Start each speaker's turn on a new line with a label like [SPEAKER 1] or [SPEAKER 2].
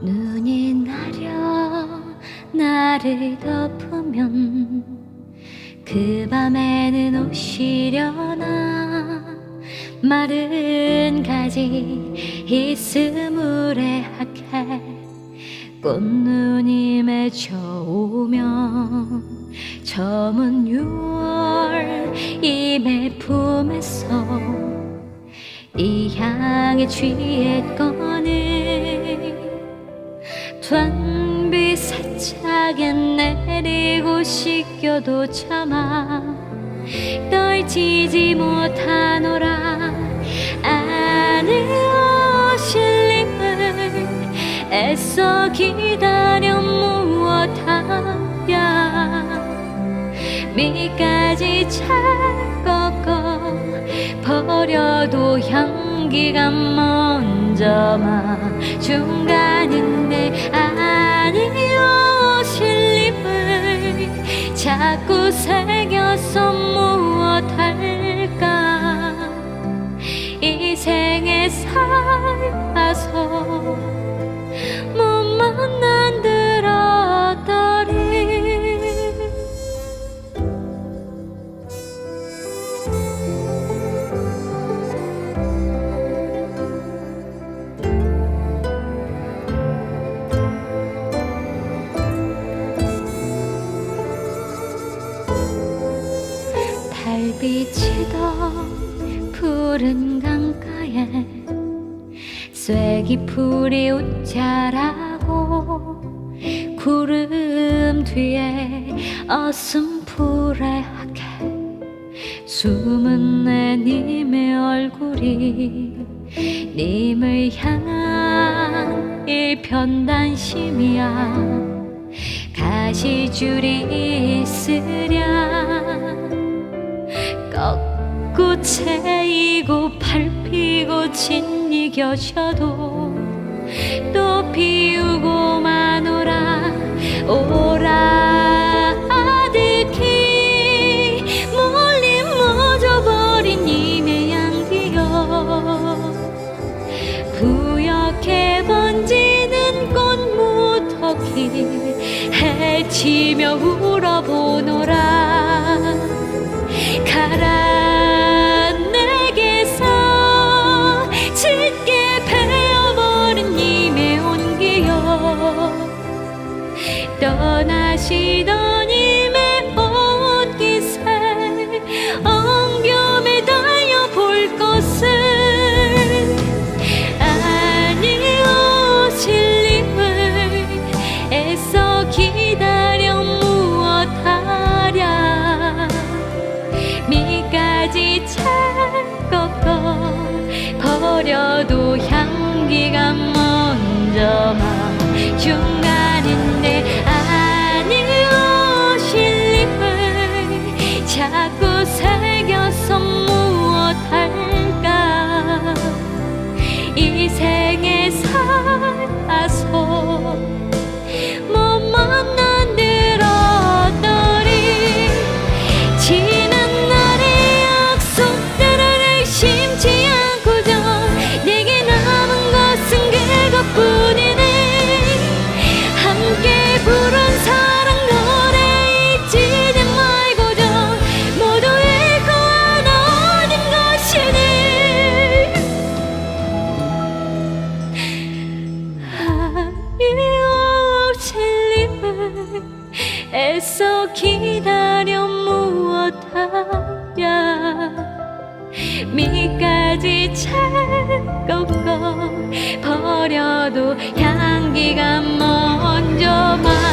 [SPEAKER 1] 눈이 나려 나를 덮으면 그 밤에는 오시려나? 마른 가지 이스물에 하게 꽃눈이 맺혀오면 저문 6월 이매 품에서 이 향에 취했거늘 단비 세차게 내리고 씻겨도 참아 떨치지 못하노라. 아는 오실림을 애써 기다려 무엇하랴. 밑까지 차갑고 버려도 향기가 먼저 마. 중간인데 아니 오실림을. 자꾸 새겨서 무엇할까? 이 생에 살아서 달빛이 더 푸른 강가에 쐐기풀이 웃자라고 구름 뒤에 어슴푸레 하게 숨은 내 님의 얼굴이 님을 향한 일편단심이야 가시줄이 있으랴. 꺾고 채이고 밟히고 짓이겨져도 또피 치며 울어보노라. 가라 내게서 짙게 베어버린 님의 온기여. 떠나시던 밑까지 차갑고 버려도 향기가 먼저마 중간인데 아니 오실림을 자꾸 새겨서 무엇할까? 이 생에 살아서 기다려 무엇하랴 밑까지 차갑고 버려도 향기가 먼저만 중간